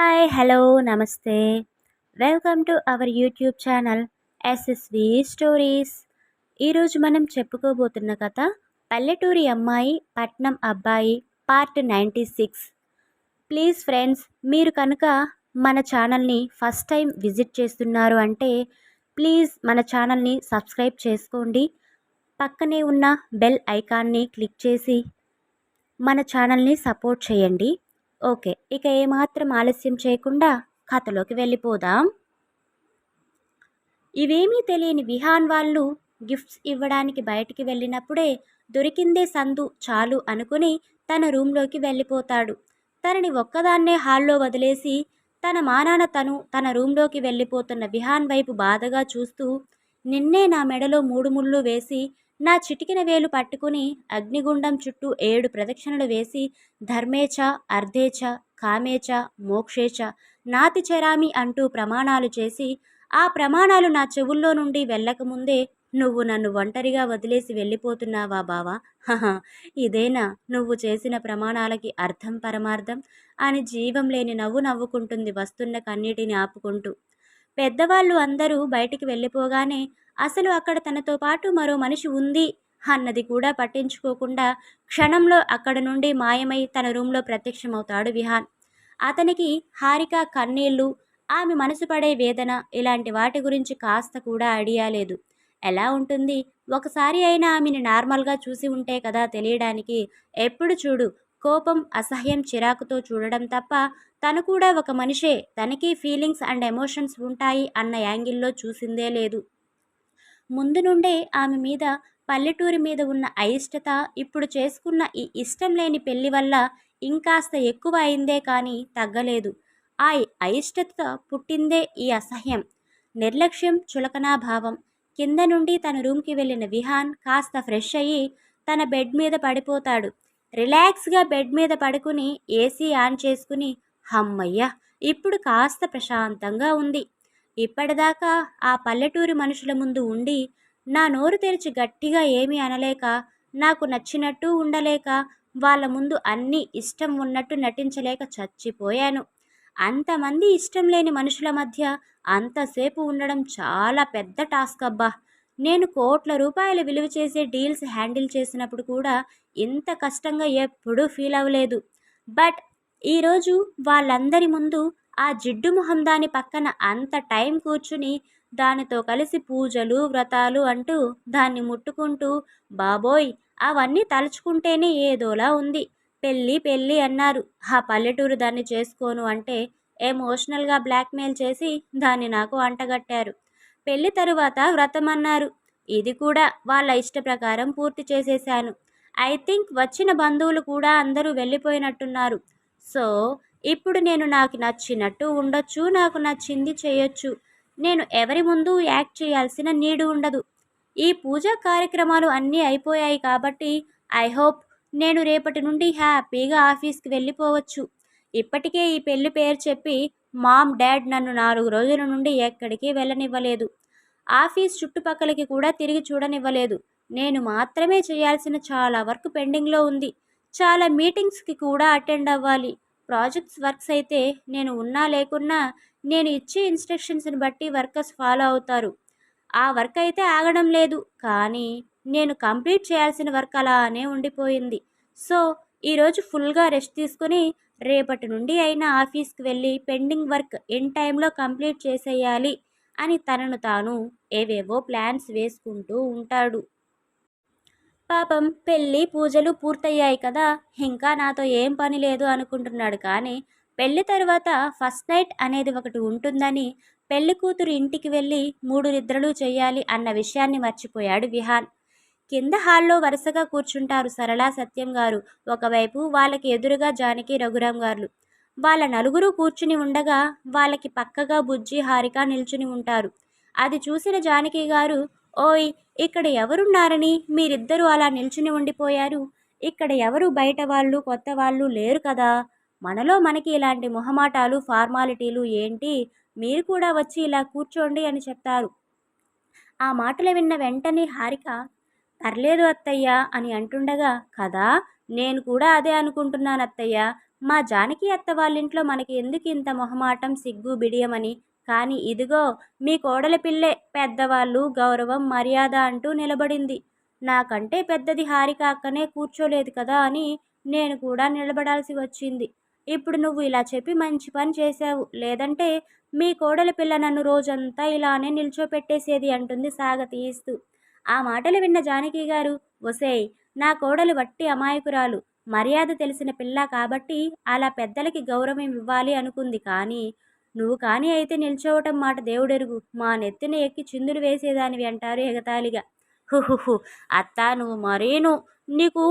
Hi hello నమస్తే. Welcome to our YouTube channel SSV stories ఈరోజు మనం చెప్పుకోబోతున్న కథ పల్లెటూరి అమ్మాయి పట్నం అబ్బాయి part ninety six please friends మీరు కనుక మన ఛానల్ని ఫస్ట్ టైం విజిట్ చేస్తున్నారు అంటే ప్లీజ్ మన ఛానల్ని సబ్స్క్రైబ్ చేసుకోండి. పక్కనే ఉన్న బెల్ ఐకాన్ని క్లిక్ చేసి మన ఛానల్ని సపోర్ట్ చేయండి. ఓకే. ఇక ఏమాత్రం ఆలస్యం చేయకుండా కథలోకి వెళ్ళిపోదాం. ఇవేమీ తెలియని విహాన్ వాళ్ళు గిఫ్ట్స్ ఇవ్వడానికి బయటికి వెళ్ళినప్పుడే దొరికిందే సందు చాలు అనుకుని తన రూమ్లోకి వెళ్ళిపోతాడు. తనని ఒక్కదాన్నే హాల్లో వదిలేసి తన మానాన తను తన రూమ్లోకి వెళ్ళిపోతున్న విహాన్ వైపు బాధగా చూస్తూ నిన్నే నా మెడలో మూడు ముళ్ళు వేసి నా చిటికిన వేలు పట్టుకుని అగ్నిగుండం చుట్టూ ఏడు ప్రదక్షిణలు వేసి ధర్మేచ అర్ధేచ కామేచ మోక్షేచ నాతి చరామి అంటూ ప్రమాణాలు చేసి ఆ ప్రమాణాలు నా చెవుల్లో నుండి వెళ్ళకముందే నువ్వు నన్ను ఒంటరిగా వదిలేసి వెళ్ళిపోతున్నావా బావా? హహా ఇదేనా? నువ్వు చేసిన ప్రమాణాలకి అర్థం పరమార్థం? అని జీవం లేని నవ్వు నవ్వుకుంటుంది వస్తున్న కన్నీటిని ఆపుకుంటూ. పెద్దవాళ్ళు అందరూ బయటికి వెళ్ళిపోగానే అసలు అక్కడ తనతో పాటు మరో మనిషి ఉంది అన్నది కూడా పట్టించుకోకుండా క్షణంలో అక్కడ నుండి మాయమై తన రూమ్లో ప్రత్యక్షమవుతాడు విహాన్. అతనికి హారిక కన్నీళ్ళు ఆమె మనసు పడే వేదన ఇలాంటి వాటి గురించి కాస్త కూడా ఐడియా లేదు. ఎలా ఉంటుంది? ఒకసారి అయినా ఆమెను నార్మల్గా చూసి ఉంటే కదా తెలియడానికి. ఎప్పుడు చూడు కోపం అసహ్యం చిరాకుతో చూడడం తప్ప తను కూడా ఒక మనిషే. తనకి ఫీలింగ్స్ అండ్ ఎమోషన్స్ ఉంటాయి అన్న యాంగిల్లో చూసిందే లేదు. ముందు నుండే ఆమె మీద పల్లెటూరి మీద ఉన్న అయిష్టత ఇప్పుడు చేసుకున్న ఈ ఇష్టం లేని పెళ్ళి వల్ల ఇంకాస్త ఎక్కువ అయిందే కానీ తగ్గలేదు. ఆ అయిష్టత పుట్టిందే ఈ అసహ్యం. నిర్లక్ష్యం చులకనాభావం కింద నుండి తన రూమ్కి వెళ్ళిన విహాన్ కాస్త ఫ్రెష్ అయ్యి తన బెడ్ మీద పడిపోతాడు. రిలాక్స్గా బెడ్ మీద పడుకుని ఏసీ ఆన్ చేసుకుని హమ్మయ్య! ఇప్పుడు కాస్త ప్రశాంతంగా ఉంది. ఇప్పటిదాకా ఆ పల్లెటూరి మనుషుల ముందు ఉండి నా నోరు తెరిచి గట్టిగా ఏమీ అనలేక నాకు నచ్చినట్టు ఉండలేక వాళ్ళ ముందు అన్నీ ఇష్టం ఉన్నట్టు నటించలేక చచ్చిపోయాను. అంతమంది ఇష్టం లేని మనుషుల మధ్య అంతసేపు ఉండడం చాలా పెద్ద టాస్క్ అబ్బా! నేను కోట్ల రూపాయలు విలువ చేసే డీల్స్ హ్యాండిల్ చేసినప్పుడు కూడా ఇంత కష్టంగా ఎప్పుడూ ఫీల్ అవ్వలేదు. బట్ ఈరోజు వాళ్ళందరి ముందు ఆ జిడ్డు మొహం దాని పక్కన అంత టైం కూర్చుని దానితో కలిసి పూజలు వ్రతాలు అంటూ దాన్ని ముట్టుకుంటూ బాబోయ్ అవన్నీ తలుచుకుంటేనే ఏదోలా ఉంది. పెళ్ళి పెళ్ళి అన్నారు. ఆ పల్లెటూరు దాన్ని చేసుకోను అంటే ఎమోషనల్గా బ్లాక్మెయిల్ చేసి దాన్ని నాకు అంటగట్టారు. పెళ్ళి తరువాత వ్రతం అన్నారు. ఇది కూడా వాళ్ళ ఇష్ట ప్రకారం పూర్తి చేసేశాను. ఐ థింక్ వచ్చిన బంధువులు కూడా అందరూ వెళ్ళిపోయినట్టున్నారు. సో ఇప్పుడు నేను నాకు నచ్చినట్టు ఉండొచ్చు నాకు నచ్చింది చేయొచ్చు. నేను ఎవరి ముందు యాక్ట్ చేయాల్సిన నీడు ఉండదు. ఈ పూజా కార్యక్రమాలు అన్నీ అయిపోయాయి కాబట్టి ఐ హోప్ నేను రేపటి నుండి హ్యాపీగా ఆఫీస్కి వెళ్ళిపోవచ్చు. ఇప్పటికే ఈ పెళ్ళి పేరు చెప్పి మామ్ డాడ్ నన్ను నాలుగు రోజుల నుండి ఎక్కడికి వెళ్ళనివ్వలేదు. ఆఫీస్ చుట్టుపక్కలకి కూడా తిరిగి చూడనివ్వలేదు. నేను మాత్రమే చేయాల్సిన చాలా వర్క్ పెండింగ్లో ఉంది. చాలా మీటింగ్స్కి కూడా అటెండ్ అవ్వాలి. ప్రాజెక్ట్స్ వర్క్స్ అయితే నేను ఉన్నా లేకున్నా నేను ఇచ్చే ఇన్స్ట్రక్షన్స్ని బట్టి వర్కర్స్ ఫాలో అవుతారు. ఆ వర్క్ అయితే ఆగడం లేదు. కానీ నేను కంప్లీట్ చేయాల్సిన వర్క్ అలానే ఉండిపోయింది. సో ఈరోజు ఫుల్గా రెస్ట్ తీసుకుని రేపటి నుండి అయినా ఆఫీస్కి వెళ్ళి పెండింగ్ వర్క్ ఇన్ టైంలో కంప్లీట్ చేసేయాలి అని తనను తాను ఏవేవో ప్లాన్స్ వేసుకుంటూ ఉంటాడు. పాపం పెళ్ళి పూజలు పూర్తయ్యాయి కదా ఇంకా నాతో ఏం పని లేదు అనుకుంటున్నాడు. కానీ పెళ్ళి తర్వాత ఫస్ట్ నైట్ అనేది ఒకటి ఉంటుందని పెళ్ళి కూతురు ఇంటికి వెళ్ళి మూడు నిద్రలు చేయాలి అన్న విషయాన్ని మర్చిపోయాడు విహాన్. కింద హాల్లో వరుసగా కూర్చుంటారు సరళా సత్యం గారు. ఒకవైపు వాళ్ళకి ఎదురుగా జానకి రఘురాం గారు. వాళ్ళ నలుగురు కూర్చుని ఉండగా వాళ్ళకి పక్కగా బుజ్జి హారిక నిల్చుని ఉంటారు. అది చూసిన జానకి గారు ఓయ్ ఇక్కడ ఎవరున్నారని మీరిద్దరూ అలా నిల్చుని ఉండిపోయారు. ఇక్కడ ఎవరు బయట వాళ్ళు కొత్త వాళ్ళు లేరు కదా. మనలో మనకి ఇలాంటి మొహమాటాలు ఫార్మాలిటీలు ఏంటి? మీరు కూడా వచ్చి ఇలా కూర్చోండి అని చెప్తారు. ఆ మాటలు విన్న వెంటనే హారిక పర్లేదు అత్తయ్య అని అంటుండగా కదా నేను కూడా అదే అనుకుంటున్నాను అత్తయ్య మా జానకి అత్త వాళ్ళింట్లో మనకి ఎందుకు ఇంత మొహమాటం సిగ్గు బిడియమని కానీ ఇదిగో మీ కోడలి పిల్లే పెద్దవాళ్ళు గౌరవం మర్యాద అంటూ నిలబడింది. నాకంటే పెద్దది హారిక అక్కనే కూర్చోలేదు కదా అని నేను కూడా నిలబడాల్సి వచ్చింది. ఇప్పుడు నువ్వు ఇలా చెప్పి మంచి పని చేశావు. లేదంటే మీ కోడలి పిల్ల నన్ను రోజంతా ఇలానే నిల్చోపెట్టేసేది అంటుంది సాగతీస్తూ ఆ మాటలు విన్న జానకి గారు ఒసేయ్ నా కోడలు వట్టి అమాయకురాలు. మర్యాద తెలిసిన పిల్ల కాబట్టి అలా పెద్దలకి గౌరవం ఇవ్వాలి అనుకుంది కానీ నువ్వు కానీ అయితే నిల్చోవటం మాట దేవుడెరుగు. మా నెత్తిన ఎక్కి చిందులు వేసేదానివి అంటారు ఎగతాళిగా. హుహుహు అత్తా నువ్వు మరేను? నీకు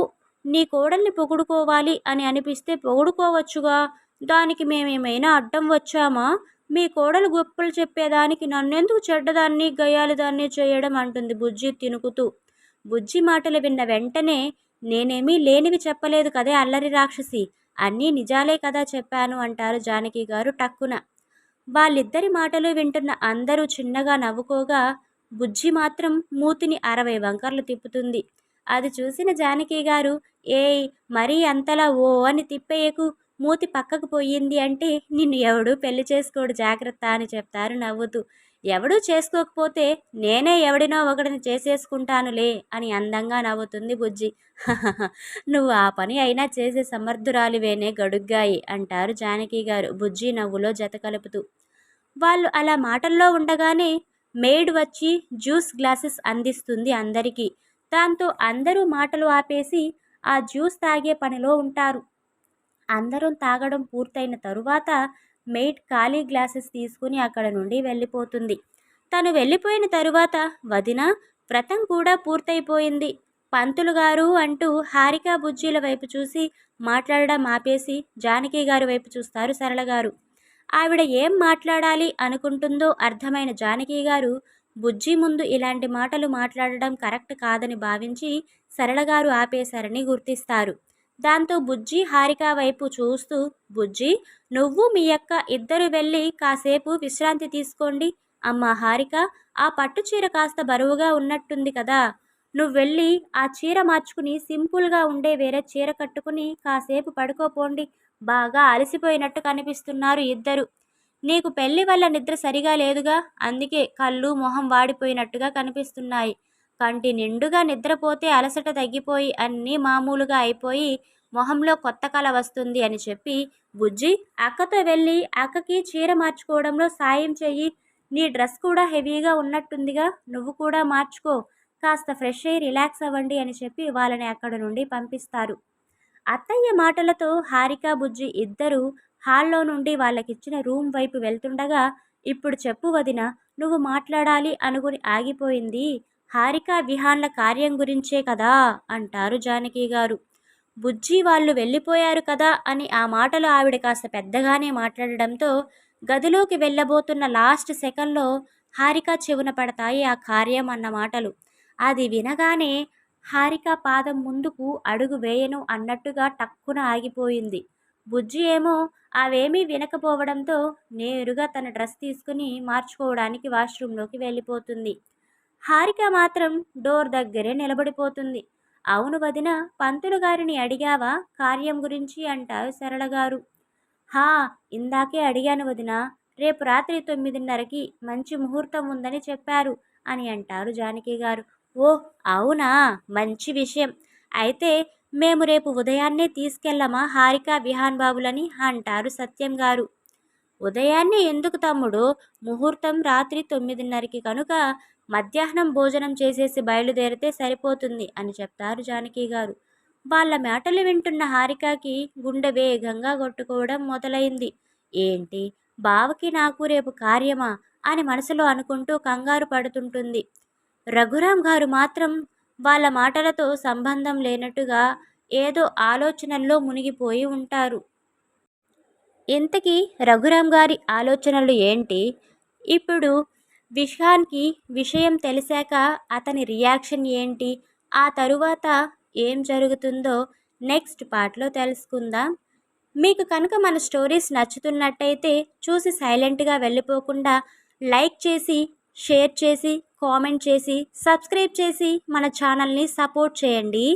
నీ కోడల్ని పొగుడుకోవాలి అని అనిపిస్తే పొగుడుకోవచ్చుగా? దానికి మేమేమైనా అడ్డం వచ్చామా? మీ కోడలు గొప్పలు చెప్పేదానికి నన్నెందుకు చెడ్డదాన్ని గయ్యాలిదాన్ని చేయడం అంటుంది బుజ్జి తినుకుతూ. బుజ్జి మాటలు విన్న వెంటనే నేనేమీ లేనివి చెప్పలేదు కదే అల్లరి రాక్షసి. అన్నీ నిజాలే కదా చెప్పాను అంటారు జానకి గారు టక్కున. వాళ్ళిద్దరి మాటలు వింటున్న అందరూ చిన్నగా నవ్వుకోగా బుజ్జి మాత్రం మూతిని అరవై వంకర్లు తిప్పుతుంది. అది చూసిన జానకి గారు ఏయ్ మరీ అంతలా ఓ అని తిప్పేయకు మూతి పక్కకు పోయింది అంటే నిన్ను ఎవడు పెళ్ళి చేసుకోడు జాగ్రత్త అని చెప్తారు నవ్వుతూ. ఎవడూ చేసుకోకపోతే నేనే ఎవడినో ఒకడిని చేసేసుకుంటానులే అని అందంగా నవ్వుతుంది బుజ్జి. నువ్వు ఆ పని అయినా చేసే సమర్థురాలివేనే గడుగ్గాయి అంటారు జానకి గారు బుజ్జి నవ్వులో జత కలుపుతూ. వాళ్ళు అలా మాటల్లో ఉండగానే మేడ్ వచ్చి జ్యూస్ గ్లాసెస్ అందిస్తుంది అందరికీ. దాంతో అందరూ మాటలు ఆపేసి ఆ జ్యూస్ తాగే పనిలో ఉంటారు. అందరం తాగడం పూర్తయిన తరువాత మెయిడ్ ఖాళీ గ్లాసెస్ తీసుకుని అక్కడ నుండి వెళ్ళిపోతుంది. తను వెళ్ళిపోయిన తరువాత వదిన వ్రతం కూడా పూర్తయిపోయింది. పంతులు గారు అంటూ హారిక బుజ్జీల వైపు చూసి మాట్లాడడం ఆపేసి జానకి గారి వైపు చూస్తారు సరళ గారు. ఆవిడ ఏం మాట్లాడాలి అనుకుంటుందో అర్థమైన జానకి గారు బుజ్జి ముందు ఇలాంటి మాటలు మాట్లాడడం కరెక్ట్ కాదని భావించి సరళగారు ఆపేశారని గుర్తిస్తారు. దాంతో బుజ్జి హారిక వైపు చూస్తూ బుజ్జి నువ్వు మీ అక్క ఇద్దరు వెళ్ళి కాసేపు విశ్రాంతి తీసుకోండి. అమ్మ హారిక ఆ పట్టు చీర కాస్త బరువుగా ఉన్నట్టుంది కదా. నువ్వు వెళ్ళి ఆ చీర మార్చుకుని సింపుల్గా ఉండే వేరే చీర కట్టుకుని కాసేపు పడుకోపోండి. బాగా అలసిపోయినట్టు కనిపిస్తున్నారు ఇద్దరు. నీకు పెళ్ళి వల్ల నిద్ర సరిగా లేదుగా? అందుకే కళ్ళు మొహం వాడిపోయినట్టుగా కనిపిస్తున్నాయి. కంటి నిండుగా నిద్రపోతే అలసట తగ్గిపోయి అన్నీ మామూలుగా అయిపోయి మొహంలో కొత్త కళ వస్తుంది అని చెప్పి బుజ్జి అక్కతో వెళ్ళి అక్కకి చీర మార్చుకోవడంలో సాయం చెయ్యి. నీ డ్రెస్ కూడా హెవీగా ఉన్నట్టుందిగా నువ్వు కూడా మార్చుకో. కాస్త ఫ్రెష్ అయ్యి రిలాక్స్ అవ్వండి అని చెప్పి వాళ్ళని అక్కడ నుండి పంపిస్తారు. అత్తయ్య మాటలతో హారిక బుజ్జి ఇద్దరు హాల్లో నుండి వాళ్ళకిచ్చిన రూమ్ వైపు వెళ్తుండగా ఇప్పుడు చెప్పు వదిన నువ్వు మాట్లాడాలి అనుకుని ఆగిపోయింది. హారిక విహాన్ల కార్యం గురించే కదా? అంటారు జానకి గారు. బుజ్జి వాళ్ళు వెళ్ళిపోయారు కదా? అని ఆ మాటలు ఆవిడ కాస్త పెద్దగానే మాట్లాడడంతో గదిలోకి వెళ్ళబోతున్న లాస్ట్ సెకండ్లో హారిక చెవున పడతాయి ఆ కార్యం అన్న మాటలు. అది వినగానే హారిక పాదం ముందుకు అడుగు వేయను అన్నట్టుగా టక్కున ఆగిపోయింది. బుజ్జి ఏమో అవేమీ వినకపోవడంతో నేరుగా తన డ్రెస్ తీసుకుని మార్చుకోవడానికి వాష్రూంలోకి వెళ్ళిపోతుంది. హారిక మాత్రం డోర్ దగ్గరే నిలబడిపోతుంది. అవును వదిన పంతులు గారిని అడిగావా? కార్యం గురించి అంటారు సరళ గారు. హా ఇందాకే అడిగాను వదిన. రేపు రాత్రి తొమ్మిదిన్నరకి మంచి ముహూర్తం ఉందని చెప్పారు అని అంటారు జానకి గారు. ఓ అవునా? మంచి విషయం. అయితే మేము రేపు ఉదయాన్నే తీసుకెళ్ళమా హారిక విహాన్ బాబులని అంటారు సత్యం గారు. ఉదయాన్నే ఎందుకు తమ్ముడు? ముహూర్తం రాత్రి తొమ్మిదిన్నరకి కనుక మధ్యాహ్నం భోజనం చేసేసి బయలుదేరితే సరిపోతుంది అని చెప్తారు జానకి గారు. వాళ్ళ మాటలు వింటున్న హారికకి గుండె వేగంగా కొట్టుకోవడం మొదలైంది. ఏంటి? బావకి నాకు రేపు కార్యమా? అని మనసులో అనుకుంటూ కంగారు పడుతుంటుంది. రఘురాం గారు మాత్రం వాళ్ళ మాటలతో సంబంధం లేనట్టుగా ఏదో ఆలోచనల్లో మునిగిపోయి ఉంటారు. ఇంతకీ రఘురాం గారి ఆలోచనలు ఏంటి? ఇప్పుడు విషాన్కి విషయం తెలిసాక అతని రియాక్షన్ ఏంటి? ఆ తరువాత ఏం జరుగుతుందో నెక్స్ట్ పార్ట్లో తెలుసుకుందాం. మీకు కనుక మన స్టోరీస్ నచ్చుతున్నట్టయితే చూసి సైలెంట్గా వెళ్ళిపోకుండా లైక్ చేసి షేర్ చేసి కామెంట్ చేసి సబ్స్క్రైబ్ చేసి మన ఛానల్ని సపోర్ట్ చేయండి.